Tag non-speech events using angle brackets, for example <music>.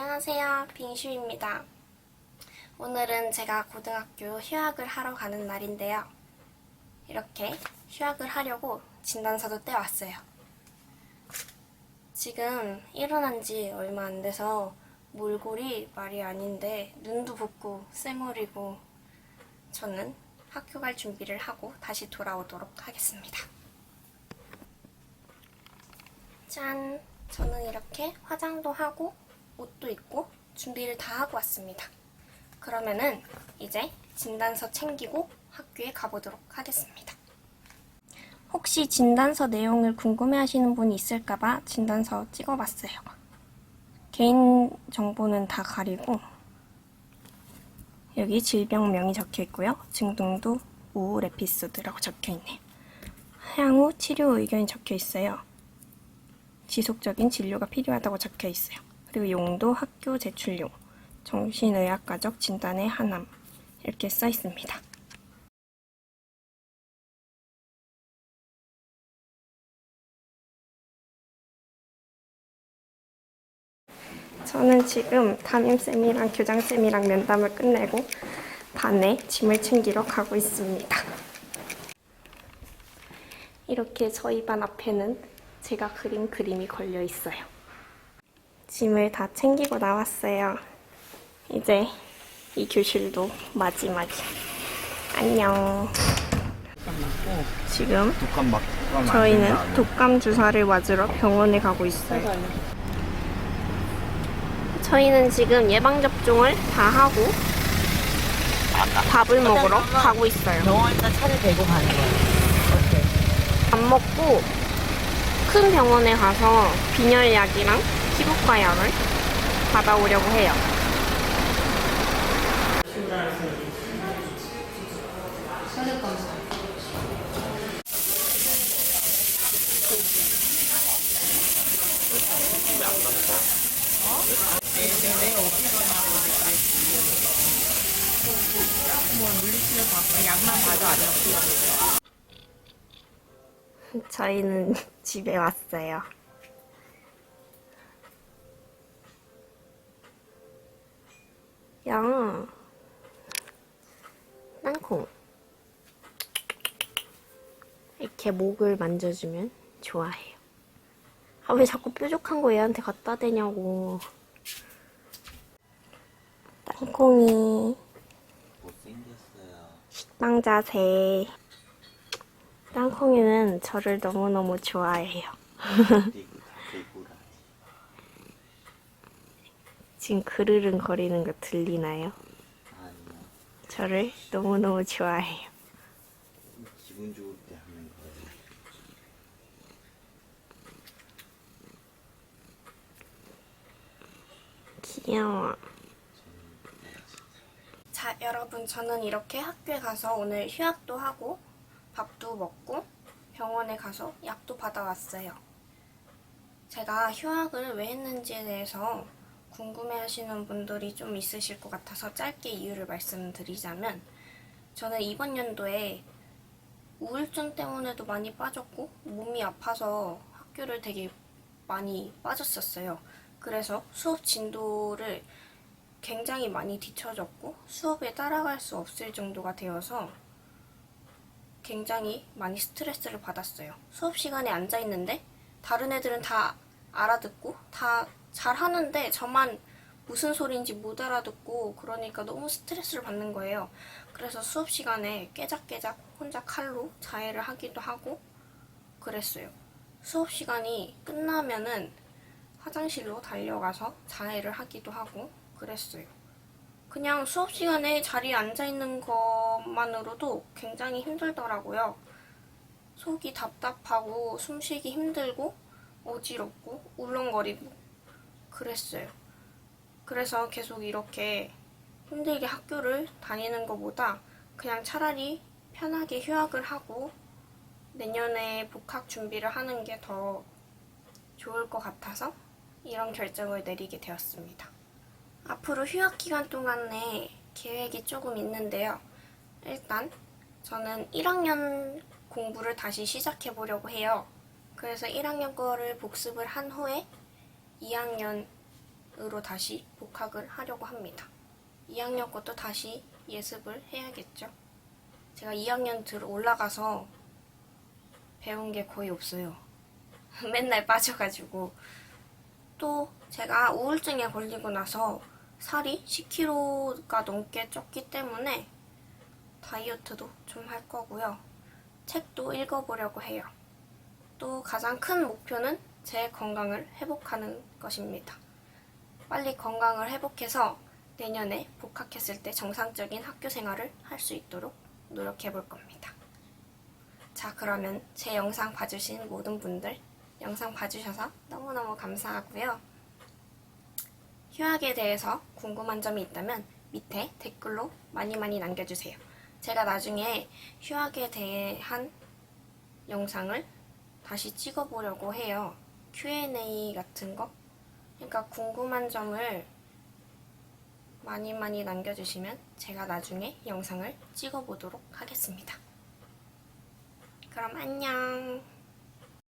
안녕하세요. 빙슈입니다. 오늘은 제가 고등학교 휴학을 하러 가는 날인데요. 이렇게 휴학을 하려고 진단서도 떼왔어요. 지금 일어난 지 얼마 안 돼서 몰골이 말이 아닌데 눈도 붓고 쌩얼이고 저는 학교 갈 준비를 하고 다시 돌아오도록 하겠습니다. 짠! 저는 이렇게 화장도 하고 옷도 입고 준비를 다 하고 왔습니다. 그러면은 이제 진단서 챙기고 학교에 가보도록 하겠습니다. 혹시 진단서 내용을 궁금해 하시는 분이 있을까봐 진단서 찍어봤어요. 개인 정보는 다 가리고 여기 질병명이 적혀 있고요. 증등도 우울 에피소드라고 적혀 있네요. 향후 치료 의견이 적혀 있어요. 지속적인 진료가 필요하다고 적혀 있어요. 그리고 용도 학교 제출용, 정신의학과적 진단의 하남 이렇게 써 있습니다. 저는 지금 담임쌤이랑 교장쌤이랑 면담을 끝내고 반에 짐을 챙기러 가고 있습니다. 이렇게 저희 반 앞에는 제가 그린 그림이 걸려 있어요. 짐을 다 챙기고 나왔어요. 이제 이 교실도 마지막이야. 안녕. 지금 독감 막 저희는. 독감 주사를 맞으러 병원에 가고 있어요. 저희는 지금 예방접종을 다 하고 밥을 먹으러 가고 있어요. 병원에다 차를 대고 가는. 어때? 밥 먹고 큰 병원에 가서 빈혈약이랑 약을 받아오려고 해요. 저희는 <laughs> 집에 왔어요. 야, 땅콩. 이렇게 목을 만져주면 좋아해요. 아, 왜 자꾸 뾰족한 거 얘한테 갖다 대냐고. 땅콩이. 식빵 자세. 땅콩이는 저를 너무너무 좋아해요. <laughs> 그리고 다개구라 지금 그르릉 거리는 거 들리나요? 아니요. 저를 너무너무 좋아해요. 기분 좋을 때 하는 거예요. 귀여워. 자, 여러분, 저는 이렇게 학교에 가서 오늘 휴학도 하고, 밥도 먹고, 병원에 가서 약도 받아왔어요. 제가 휴학을 왜 했는지에 대해서 궁금해 하시는 분들이 좀 있으실 것 같아서 짧게 이유를 말씀드리자면, 저는 이번 연도에 우울증 때문에도 많이 빠졌고, 몸이 아파서 학교를 되게 많이 빠졌었어요. 그래서 수업 진도를 굉장히 많이 뒤처졌고 수업에 따라갈 수 없을 정도가 되어서 굉장히 많이 스트레스를 받았어요. 수업 시간에 앉아 있는데 다른 애들은 다 알아듣고 다 잘 하는데 저만 무슨 소리인지 못 알아듣고 그러니까 너무 스트레스를 받는 거예요. 그래서 수업 시간에 깨작깨작 혼자 칼로 자해를 하기도 하고 그랬어요. 수업 시간이 끝나면은 화장실로 달려가서 자해를 하기도 하고 그랬어요. 그냥 수업 시간에 자리에 앉아 있는 것만으로도 굉장히 힘들더라고요. 속이 답답하고 숨쉬기 힘들고 어지럽고 울렁거리고 그랬어요. 그래서 계속 이렇게 힘들게 학교를 다니는 것보다 그냥 차라리 편하게 휴학을 하고 내년에 복학 준비를 하는 게 더 좋을 것 같아서 이런 결정을 내리게 되었습니다. 앞으로 휴학 기간 동안에 계획이 조금 있는데요. 일단 저는 1학년 공부를 다시 시작해 보려고 해요. 그래서 1학년 거를 복습을 한 후에 2학년 2학년으로 다시 복학을 하려고 합니다. 2학년 것도 다시 예습을 해야겠죠. 제가 2학년 들 올라가서 배운 게 거의 없어요. <laughs> 맨날 빠져가지고 또 제가 우울증에 걸리고 나서 살이 10kg가 넘게 쪘기 때문에 다이어트도 좀 할 거고요. 책도 읽어보려고 해요. 또 가장 큰 목표는 제 건강을 회복하는 것입니다. 빨리 건강을 회복해서 내년에 복학했을 때 정상적인 학교 생활을 할 수 있도록 노력해 볼 겁니다. 자, 그러면 제 영상 봐주신 모든 분들 영상 봐주셔서 너무너무 감사하고요. 휴학에 대해서 궁금한 점이 있다면 밑에 댓글로 많이 많이 남겨주세요. 제가 나중에 휴학에 대한 영상을 다시 찍어보려고 해요. Q&A 같은 거. 그러니까 궁금한 점을 많이 많이 남겨주시면 제가 나중에 영상을 찍어보도록 하겠습니다. 그럼 안녕.